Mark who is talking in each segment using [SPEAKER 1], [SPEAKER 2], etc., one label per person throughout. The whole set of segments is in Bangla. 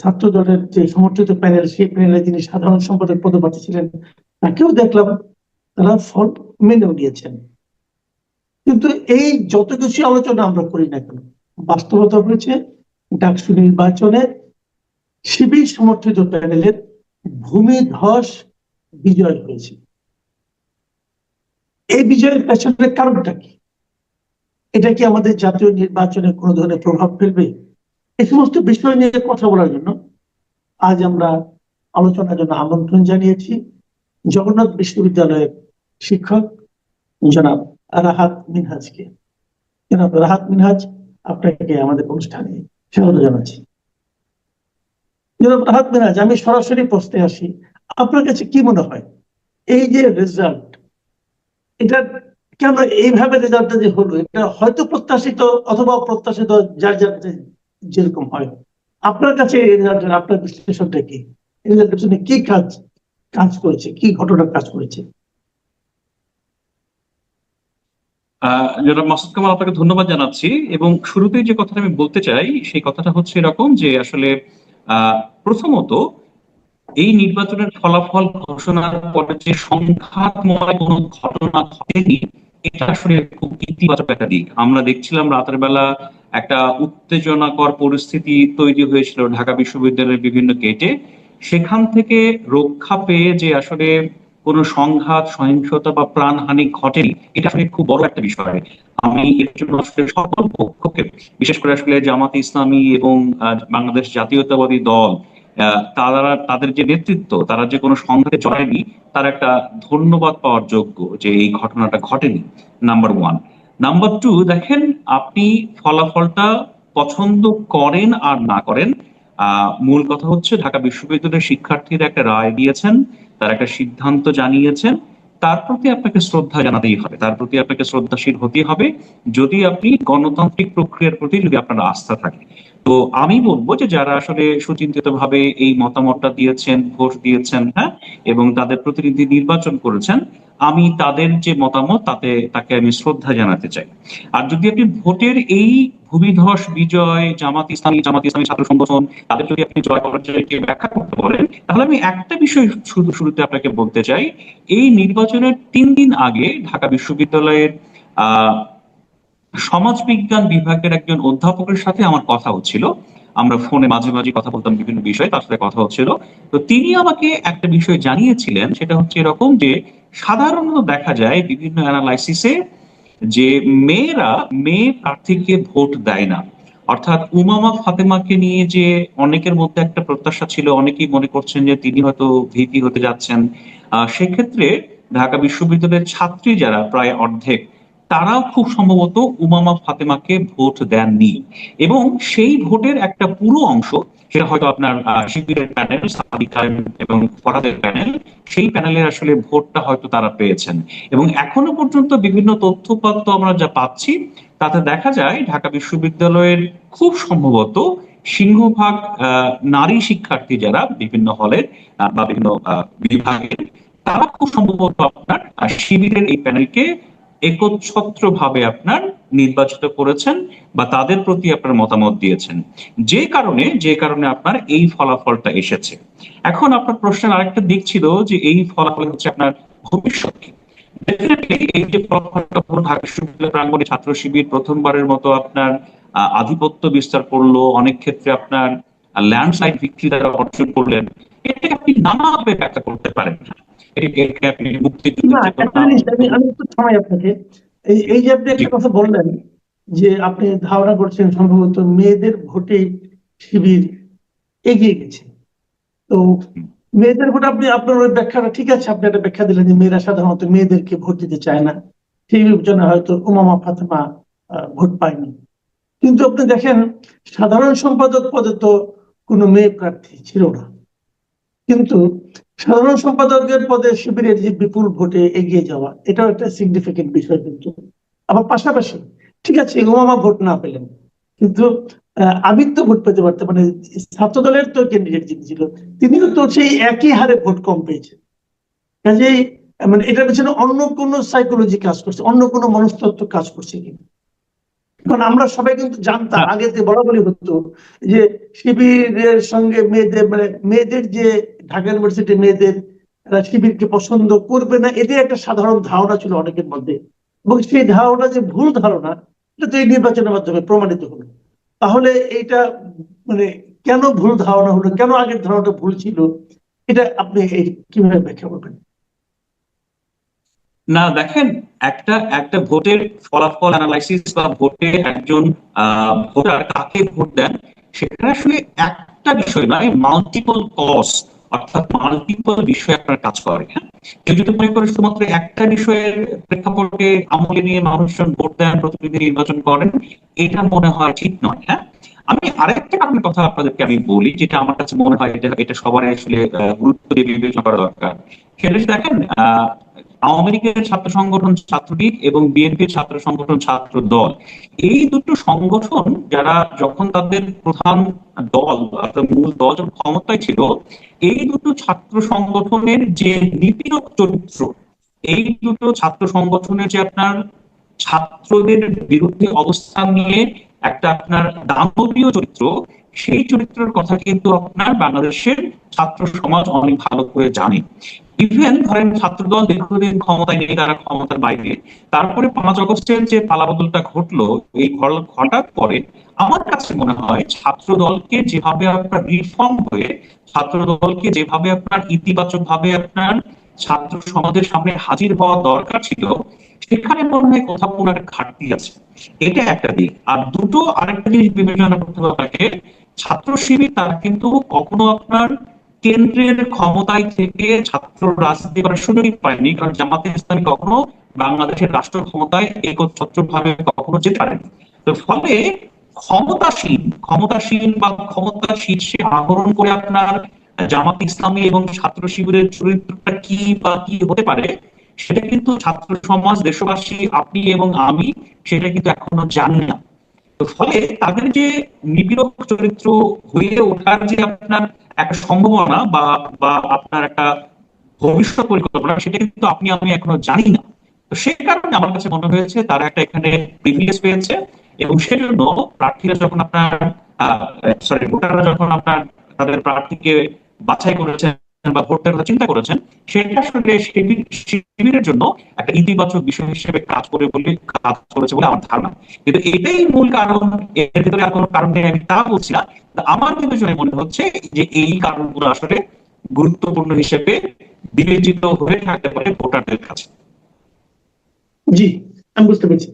[SPEAKER 1] ছাত্র দলের যে সমর্থিত প্যানেল সেই প্যানেলে যিনি সাধারণ সম্পাদক পদপ্রার্থী ছিলেন, তাকেও দেখলাম তারা ফল মেনেও নিয়েছেন। কিন্তু এই যত কিছু আলোচনা আমরা করি না কেন, বাস্তবতা হয়েছে ডাকসু নির্বাচনে শিবির সমর্থিত প্যানেলের ভূমি ধস বিজয় হয়েছে। এই বিজয়ের পেছনের কারণটা কি? এটা কি আমাদের জাতীয় নির্বাচনে কোনো ধরনের প্রভাব ফেলবে? এই সমস্ত বিষয় নিয়ে কথা বলার জন্য আজ আমরা আলোচনার জন্য আমন্ত্রণ জানিয়েছি জগন্নাথ বিশ্ববিদ্যালয়ের শিক্ষক জনাব রাহাত মিনহাজকে। জনাব রাহাত মিনহাজ, আপনাকে আমাদের অনুষ্ঠানে স্বাগত জানাচ্ছি। জনাব রাহাত মিনহাজ, আমি সরাসরি প্রশ্নে আসি, আপনার কাছে কি মনে হয়? এই যে রেজাল্ট এটা কেন এইভাবে রেজাল্টটা যে হলো, এটা হয়তো প্রত্যাশিত অথবা অপ্রত্যাশিত যার যার যেরকম হয়। আপনার কাছে আপনার বিশ্লেষণটা কি? রেজাল্টের জন্য কি কাজ কাজ করেছে? কি ঘটনা কাজ করেছে?
[SPEAKER 2] মাসুদ কামাল, আপনাকে ধন্যবাদ জানাচ্ছি। এবং শুরুতেই যে কথাটা আমি বলতে চাই, সেই কথাটা হচ্ছে এরকম যে আসলে প্রথমত এই নির্বাচনের ফলাফল ঘোষণার পরে যে সংঘাতময় কোনো ঘটনা ঘটেনি, এটা আসলে খুব ইতিবাচক একটা দিক। আমরা দেখছিলাম রাতের বেলা একটা উত্তেজনাকর পরিস্থিতি তৈরি হয়েছিল ঢাকা বিশ্ববিদ্যালয়ের বিভিন্ন গেটে সেখান থেকে রক্ষা পেয়ে যে আসলে কোনো সংঘাত, সহিংসতা বা প্রাণহানি ঘটেনি, এটা আসলে খুব বড় একটা বিষয়। আমি এর জন্য আসলে সকল পক্ষকে, বিশেষ করে আসলে জামাত ইসলামী এবং বাংলাদেশ জাতীয়তাবাদী দল তারা, তাদের যে নেতৃত্ব, তারা যে কোনো সংঘাতে জড়ায়নি, তার একটা ধন্যবাদ পাওয়ার যোগ্য যে এই ঘটনাটা ঘটেনি নাম্বার ওয়ান নাম্বার টু দেখেন, আপনি ফলাফলটা পছন্দ করেন আর না করেন মূল কথা হচ্ছে ঢাকা বিশ্ববিদ্যালয়ের শিক্ষার্থীরা একটা রায় দিয়েছেন, তার একটা সিদ্ধান্ত জানিয়েছেন, তার প্রতি আপনাকে শ্রদ্ধা জানাতেই হবে, তার প্রতি আপনাকে শ্রদ্ধাশীল হতে হবে, যদি আপনি গণতান্ত্রিক প্রক্রিয়ার প্রতি যদি আপনার আস্থা থাকে। তো আমি বলব যে যারা আসলে সুচিন্তিত ভাবে এই মতামতটা দিয়েছেন, ভোট দিয়েছেন হ্যাঁ এবং তাদের প্রতিনিধি নির্বাচন করেছেন, আমি তাদের যে মতামত, তাতে তাকে আমি শ্রদ্ধা জানাতে চাই। আর যদি আপনি ভোটের এই ভূমিধস বিজয়, জামাত ইসলামী জামাত ইসলামী ছাত্র সংগঠন, তাদের যদি আপনি জয় পরাজয়কে ব্যাখ্যা করতে বলেন, তাহলে আমি একটা বিষয় শুধু শুরুতে আপনাকে বলতে চাই। এই নির্বাচনের তিন দিন আগে ঢাকা বিশ্ববিদ্যালয়ের, আহ সমাজবিজ্ঞান বিভাগের একজন অধ্যাপকের সাথে আমার কথা হচ্ছিল। আমরা ফোনে মাঝে মাঝে কথা বলতাম বিভিন্ন বিষয়ে, তার সাথে কথা হচ্ছিল। তো তিনি আমাকে একটা বিষয় জানিয়েছিলেন, সেটা হচ্ছে এরকম যে, সাধারণত দেখা যায় বিভিন্ন অ্যানালাইসিসে যে মেয়েরা মেয়ে প্রার্থীকে ভোট দেয় না। অর্থাৎ উমামা ফাতেমাকে নিয়ে যে অনেকের মধ্যে একটা প্রত্যাশা ছিল, অনেকেই মনে করছেন যে তিনি হয়তো ভিপি হতে যাচ্ছেন। সেক্ষেত্রে ঢাকা বিশ্ববিদ্যালয়ের ছাত্রী যারা, প্রায় অর্ধেক তারাও খুব সম্ভবত উমামা ফাতেমাকে ভোট দেননি। এবং সেই ভোটের একটা পুরো অংশ, সেটা হয়তো আপনার শিবিরের প্যানেল এবং ফরাদের প্যানেল সেই প্যানেলের আসলে ভোটটা হয়তো তারা পেয়েছেন। এবং এখনও পর্যন্ত বিভিন্ন তথ্যপত্র আমরা যা পাচ্ছি, তাতে দেখা যায় ঢাকা বিশ্ববিদ্যালয়ের খুব সম্ভবত সিংহভাগ নারী শিক্ষার্থী যারা বিভিন্ন হলের বা বিভিন্ন বিভাগের, তারা খুব সম্ভবত আপনার শিবিরের এই প্যানেলকে একচ্ছত্র ভাবে আপনার নির্বাচিত করেছেন বা তাদের প্রতি আপনার মতামত দিয়েছেন। যে কারণে যে কারণে আপনার এই ফলাফলটা এসেছে। এখন আপনার প্রশ্নের আরেকটা দিক ছিল যে এই ফলাফল হচ্ছে আপনার ভবিষ্যৎ কি? প্রাঙ্গণে ছাত্র শিবির প্রথমবারের মতো আপনার আধিপত্য বিস্তার করল, অনেক ক্ষেত্রে আপনার ল্যান্ডস্লাইড ভিক্টরি দ্বারা অর্জন করলেন। এটাকে আপনি নানাভাবে ব্যাখ্যা করতে পারেন আপনি
[SPEAKER 1] আমি আপনাকে। এই এই যে আপনি একটা কথা বললেন যে আপনি ধারণা করছেন সম্ভবত মেয়েদের ভোটে শিবির এগিয়ে গেছে। তো মেয়েদের ভোট আপনি আপনার ওই ব্যাখ্যাটা ঠিক আছে আপনি একটা ব্যাখ্যা দিলেন যে মেয়েরা সাধারণত মেয়েদেরকে ভোট দিতে চায় না। সেই বিবেচনা হয়তো উমামা ফাতেমা ভোট পায়নি। কিন্তু আপনি দেখেন সাধারণ সম্পাদক পদে তো কোনো মেয়ে প্রার্থী ছিল না। কিন্তু সাধারণ সম্পাদকের পদে শিবিরের যে বিপুল ভোটে এগিয়ে যাওয়া এটাও একটা সিগনিফিকেন্ট বিষয় কিন্তু। আবার পাশাপাশি ঠিক আছে উমামা ভোট না পেলেন কিন্তু আবির তো ভোট পেতে পারতেন মানে ছাত্র দলের তো ক্যান্ডিডেট যিনি ছিল তিনিও তো সেই একই হারে ভোট কম পেয়েছেন। কাজেই মানে এটার পেছনে অন্য কোনো সাইকোলজি কাজ করছে অন্য কোনো মনস্তত্ত্ব কাজ করছে কিনা কারণ আমরা সবাই কিন্তু জানতাম
[SPEAKER 2] হ্যাঁ।
[SPEAKER 1] আগে যে বলা বলি হতো যে শিবিরের সঙ্গে মেয়েদের মানে মেয়েদের যে ঢাকা ইউনিভার্সিটি মেয়েদের শিবিরকে পছন্দ করবে না, এদের একটা সাধারণ ধারণা ছিল অনেকের মধ্যে। এবং সেই ধারণা যে ভুল ধারণা, এটা তো এই নির্বাচনের মাধ্যমে প্রমাণিত হলো। তাহলে এইটা মানে কেন ভুল ধারণা হলো, কেন আগের ধারণাটা ভুল ছিল, এটা আপনি কীভাবে ব্যাখ্যা করবেন?
[SPEAKER 2] না, দেখেন, একটা একটা ভোটের ফলাফল অ্যানালাইসিস বা ভোটে একজন ভোটার কাকে ভোট দেন সেখানে আসলে একটা বিষয় নয় মাল্টিপল কজ অর্থাৎ মাল্টিপল বিষয়ে আপনার কাজ করে হ্যাঁ? কেউ যদি মনে করে শুধুমাত্র একটা বিষয়ের প্রেক্ষাপটে আমলে নিয়ে মানুষজন ভোট দেন, প্রতিনিধি নির্বাচন করেন, এটা মনে হয় ঠিক নয় হ্যাঁ? আমি আরেকটা কারণের কথা আপনাদেরকে আমি বলি, যেটা আমার কাছে মনে হয় এটা এটা সবার আসলে গুরুত্ব দিয়ে বিবেচনা করা দরকার। সেটা দেখেন আওয়ামী লীগের ছাত্র সংগঠন ছাত্রলীগ এবং বিএনপির ছাত্র সংগঠন ছাত্র দল। এই দুটো সংগঠন যারা যখন তাদের প্রধান দল মূল দল যখন ক্ষমতায় ছিল, এই দুটো ছাত্র সংগঠনের যে নিপীড়ক চরিত্র, এই দুটো ছাত্র সংগঠনের যে আপনার ছাত্রদের বিরুদ্ধে অবস্থান নিয়ে একটা আপনার দানবীয় চরিত্র সেই চরিত্রের কথা কিন্তু আপনার বাংলাদেশের ছাত্র সমাজ অনেক ভালো করে জানে। ইভেন ধরেন ছাত্রদল দীর্ঘদিন ক্ষমতায় নেই, তারা ক্ষমতার বাইরে। তারপরে পাঁচ আগস্টের যে পালাবদলটা ঘটলো, এই ঘটার পরে আমার কাছে মনে হয় ছাত্র দলকে যেভাবে আপনার রিফর্ম হয়ে ছাত্র দলকে যেভাবে আপনার ইতিবাচক ভাবে আপনার ছাত্র সমাজের সামনে হাজির হওয়া দরকার ছিল, সেখানে মনে হয় কোথাও কোনো একটা ঘাটতি আছে। এটা একটা দিক। আর দুটো আরেকটা জিনিস বিবেচনা করতে হবে আপনাকে ছাত্র শিবির তারা কিন্তু কখনো আপনার কেন্দ্রের ক্ষমতায় থেকে ছাত্র রাজনীতি করার সুযোগই পায়নি, কারণ জামাতে ইসলামী কখনো বাংলাদেশের রাষ্ট্র ক্ষমতায় একচ্ছত্র ভাবে কখনো যেতে পারেনি। তো ফলে ক্ষমতাসীন ক্ষমতাসীন বা ক্ষমতার শীর্ষে আহরণ করে আপনার জামাত ইসলামী এবং ছাত্র শিবিরের চরিত্রটা কি বা কি হতে পারে, সেটা কিন্তু ছাত্র সমাজ, দেশবাসী, আপনি এবং আমি, সেটা কিন্তু এখনও জানি না। ফলে তাদের যে নিপীড়ক চরিত্র হয়ে ওঠার যে আপনার একটা সম্ভাবনা বা বা আপনার একটা ভবিষ্যৎ পরিকল্পনা, সেটা কিন্তু আপনি, আমি এখনও জানি না। তো সে কারণে আমার কাছে মনে হয়েছে, তারা একটা এখানে প্রিভিলেজ পেয়েছে এবং সেজন্য প্রার্থীরা যখন আপনার সরি ভোটাররা যখন আপনার, তাদের প্রার্থীকে বাছাই করেছেন বা ভোট দেওয়ার কথা চিন্তা করেছেন সেটা আসলে শিবিরের জন্য একটা ইতিবাচক বিষয় হিসেবে কাজ করে বলে কাজ করেছে বলে আমার ধারণা। কিন্তু এটাই মূল কারণ, এর ভিতরে আর কোনো কারণ নেই, আমি তা বলছি না। আমার বিবেচনায় মনে হচ্ছে যে এই কারণগুলো আসলে গুরুত্বপূর্ণ হিসেবে বিবেচিত হয়ে থাকতে পারে ভোটারদের কাছে।
[SPEAKER 1] জি, আমি বুঝতে পেরেছি।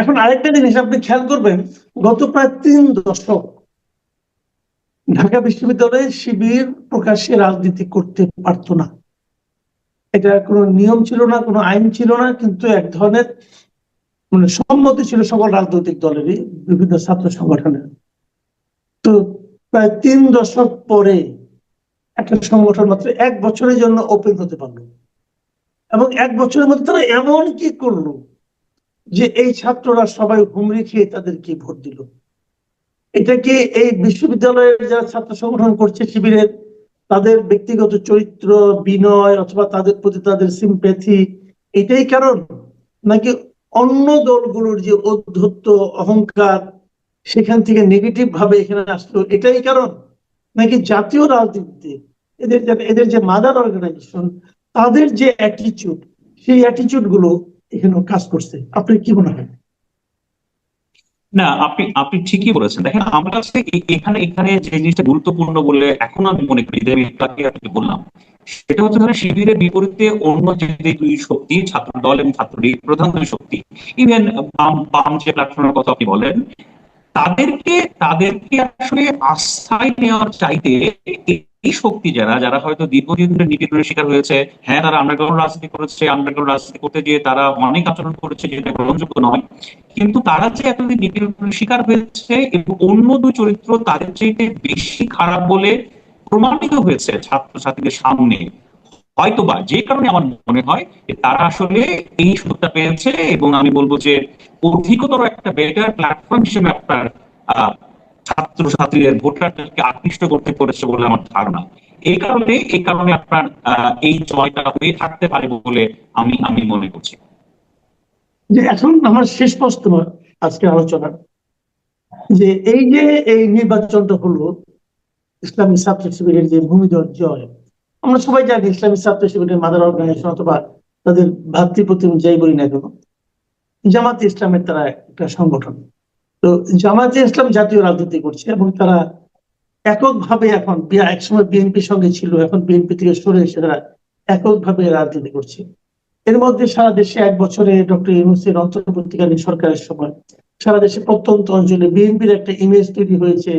[SPEAKER 1] এখন আরেকটা জিনিস আপনি খেয়াল করবেন, গত প্রায় তিন দশক ঢাকা বিশ্ববিদ্যালয়ে শিবির প্রকাশ্যে রাজনীতি করতে পারতো না। এটা কোনো নিয়ম ছিল না, কোনো আইন ছিল না, কিন্তু এক ধরনের মানে সম্মতি ছিল সকল রাজনৈতিক দলেরই, বিভিন্ন ছাত্র সংগঠনের। তো প্রায় তিন দশক পরে একটা সংগঠন মাত্র এক বছরের জন্য ওপেন হতে পারল। এবং এক বছরের মধ্যে তারা এমন কি করল যে এই ছাত্ররা সবাই হুমড়ি খেয়ে তাদেরকে ভোট দিল। এটা কি এই বিশ্ববিদ্যালয়ের যারা ছাত্র সংগঠন করছে শিবিরের, তাদের ব্যক্তিগত চরিত্র, বিনয় অথবা তাদের প্রতি তাদের সিম্প্যাথি এটাই কারণ? নাকি অন্য দলগুলোর যে অধ্যত্ত, অহংকার, সেখান থেকে নেগেটিভ ভাবে এখানে আসলো, এটাই কারণ? নাকি জাতীয় রাজনীতিতে এদের এদের যে মাদার অর্গানাইজেশন তাদের যে অ্যাটিচিউড সেই অ্যাটিচিউডগুলো এখানে কাজ করছে। আপনার কি মনে হয়?
[SPEAKER 2] না, আপনি আপনি ঠিকই বলেছেন। দেখেন, আমার কাছে এখানে এখানে যে জিনিসটা গুরুত্বপূর্ণ বলে এখন আমি মনে করি আপনি বললাম, সেটা হচ্ছে ধরেন শিবিরের বিপরীতে অন্য যে দুই শক্তি, ছাত্র দল এবং ছাত্রলীগ প্রধান দুই শক্তি ইভেন বাম বাম যে প্ল্যাটফর্মের কথা আপনি বলেন, তাদেরকে তাদেরকে আসলে আস্থায় নেওয়ার চাইতে এই শক্তি যারা যারা হয়তো দীর্ঘদিন ধরে নিপীড়নের শিকার হয়েছে হ্যাঁ তারা আন্ডারগ্রাউন্ড রাজনীতি করেছে আন্ডারগ্রাউন্ড রাজনীতি করতে গিয়ে তারা অনেক আচরণ করেছে যেটা গ্রহণযোগ্য নয়, কিন্তু তারা যে এতদিন নিপীড়নের শিকার হয়েছে এবং অন্য দুই চরিত্র তাদের চাইতে বেশি খারাপ বলে প্রমাণিত হয়েছে ছাত্রছাত্রীদের সামনে, হয়তোবা যে কারণে আমার মনে হয় যে তারা আসলে এই সুযোগটা পেয়েছে এবং আমি বলব যে অধিকতর একটা বেটার প্ল্যাটফর্ম হিসেবে আপনার আহ, ছাত্রছাত্রীদের ভোটারদেরকে আকৃষ্ট করতে পেরেছে বলে আমার ধারণা। এই কারণে এই কারণে আপনার এই জয়টা হয়ে থাকতে পারে বলে আমি আমি মনে করছি।
[SPEAKER 1] যে এখন আমার শেষ প্রশ্ন আজকে আলোচনা যে এই যে এই নির্বাচনটা হলো ইসলামী ছাত্র শিবিরের যে ভূমিদল জয় আমরা সবাই জানি ইসলামী ছাত্র শিবিরের মাদার অর্গানাইজেশন অথবা তাদের ভাতৃপ্রতিম যাই বলি না কেন জামাতে ইসলামের তারা একটা সংগঠন। তো জামাতে ইসলাম জাতীয় রাজনীতি করছে এবং তারা এককভাবে এখন একসময় বিএনপির সঙ্গে ছিল, এখন বিএনপি থেকে সরে এসে তারা এককভাবে রাজনীতি করছে। এর মধ্যে সারা দেশে এক বছরে ডক্টর ইউনুসের অন্তর্বর্তীকালীন সরকারের সময় সারা দেশে প্রত্যন্ত অঞ্চলে বিএনপির একটা ইমেজ তৈরি হয়েছে।